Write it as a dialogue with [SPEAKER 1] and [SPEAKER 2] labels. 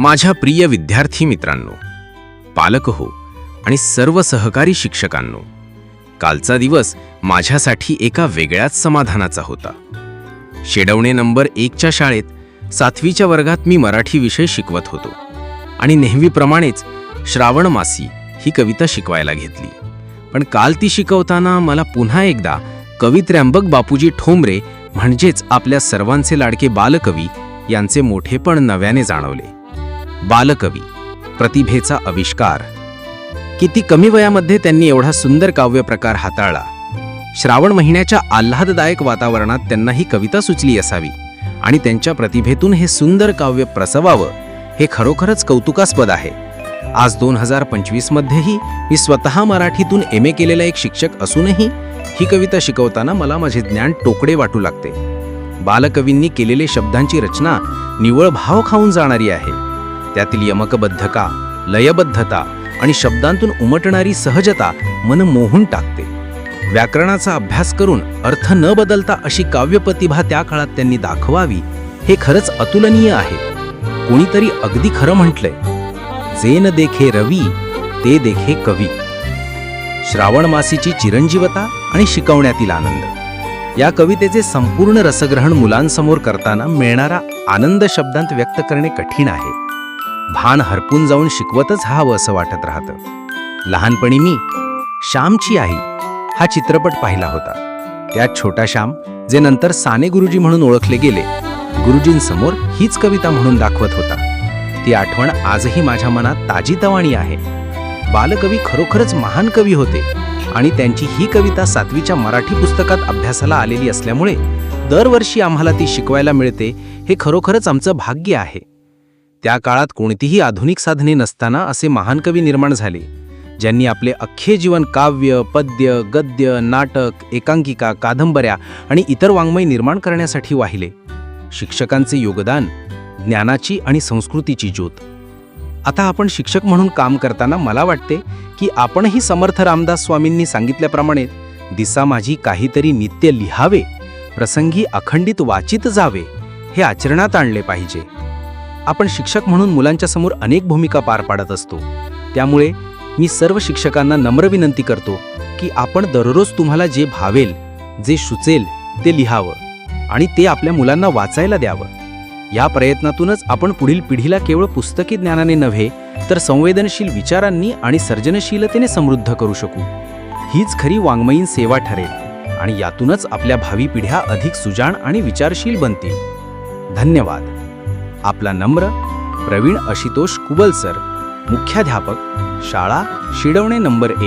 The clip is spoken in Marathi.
[SPEAKER 1] माझ्या प्रिय विद्यार्थी मित्रांनो पालक हो आणि सर्व सहकारी शिक्षकांनो कालचा दिवस माझ्यासाठी एका वेगळ्याच समाधानाचा होता. शेडवणे नंबर एकच्या शाळेत सातवीच्या वर्गात मी मराठी विषय शिकवत होतो आणि नेहमीप्रमाणेच श्रावण मासी ही कविता शिकवायला घेतली. पण काल ती शिकवताना मला पुन्हा एकदा कवी त्र्यंबक बापूजी ठोंबरे म्हणजेच आपल्या सर्वांचे लाडके बालकवी यांचे मोठेपण नव्याने जाणवले. बालकवी प्रतिभेचा आविष्कार. किती कमी वयामध्ये त्यांनी एवढा सुंदर काव्य प्रकार हाताळला. श्रावण महिन्याच्या आल्हाददायक वातावरणात त्यांना ही कविता सुचली असावी आणि त्यांच्या प्रतिभेतून हे सुंदर काव्य प्रसवावं हे खरोखरच कौतुकास्पद आहे. आज दोन हजार पंचवीसमध्येही मी स्वतः मराठीतून एम ए केलेला एक शिक्षक असूनही ही कविता शिकवताना मला माझे ज्ञान टोकडे वाटू लागते. बालकवींनी केलेले शब्दांची रचना निवळ भाव खाऊन जाणारी आहे. त्यातील यमकबद्धता लयबद्धता आणि शब्दांतून उमटणारी सहजता मन मोहून टाकते. व्याकरणाचा अभ्यास करून अर्थ न बदलता अशी काव्यप्रतिभा त्या काळात त्यांनी दाखवावी हे खरंच अतुलनीय आहे. कोणीतरी अगदी खरं म्हटलंय जे न देखे रवी ते देखे कवी. श्रावण मासीची चिरंजीवता आणि शिकवण्यातील आनंद. या कवितेचे संपूर्ण रसग्रहण मुलांसमोर करताना मिळणारा आनंद शब्दांत व्यक्त करणे कठीण आहे. भान हरपून जाऊन शिकवतच हवं असं वाटत राहतं. लहानपणी मी श्यामची आई हा चित्रपट पाहिला होता. त्यात छोटा श्याम जे नंतर साने गुरुजी म्हणून ओळखले गेले गुरुजींसमोर हीच कविता म्हणून दाखवत होता. ती आठवण आजही माझ्या मनात ताजीतवाणी आहे. बालकवी खरोखरच महान कवी होते आणि त्यांची ही कविता सातवीच्या मराठी पुस्तकात अभ्यासाला आलेली असल्यामुळे दरवर्षी आम्हाला ती शिकवायला मिळते हे खरोखरच आमचं भाग्य आहे. त्या काळात कोणतीही आधुनिक साधने नसताना असे महान कवी निर्माण झाले ज्यांनी आपले अख्खे जीवन काव्य पद्य गद्य नाटक एकांकिका कादंबऱ्या आणि इतर वाङ्मय निर्माण करण्यासाठी वाहिले. शिक्षकांचे योगदान ज्ञानाची आणि संस्कृतीची ज्योत. आता आपण शिक्षक म्हणून काम करताना मला वाटते की आपणही समर्थ रामदास स्वामींनी सांगितल्याप्रमाणे दिसा माझी काहीतरी नित्य लिहावे प्रसंगी अखंडित वाचित जावे हे आचरणात आणले पाहिजे. आपण शिक्षक म्हणून मुलांच्या समोर अनेक भूमिका पार पाडत असतो. त्यामुळे मी सर्व शिक्षकांना नम्र विनंती करतो की आपण दररोज तुम्हाला जे भावेल जे सुचेल ते लिहावं आणि ते आपल्या मुलांना वाचायला द्यावं. या प्रयत्नातूनच आपण पुढील पिढीला केवळ पुस्तकी ज्ञानाने नव्हे तर संवेदनशील विचारांनी आणि सर्जनशीलतेने समृद्ध करू शकू. हीच खरी वाङ्मयीन सेवा ठरेल आणि यातूनच आपल्या भावी पिढ्या अधिक सुजाण आणि विचारशील बनतील. धन्यवाद. आपला नम्र प्रवीण आशितोष कुबल सर मुख्याध्यापक शाळा शिडवणे नंबर एक.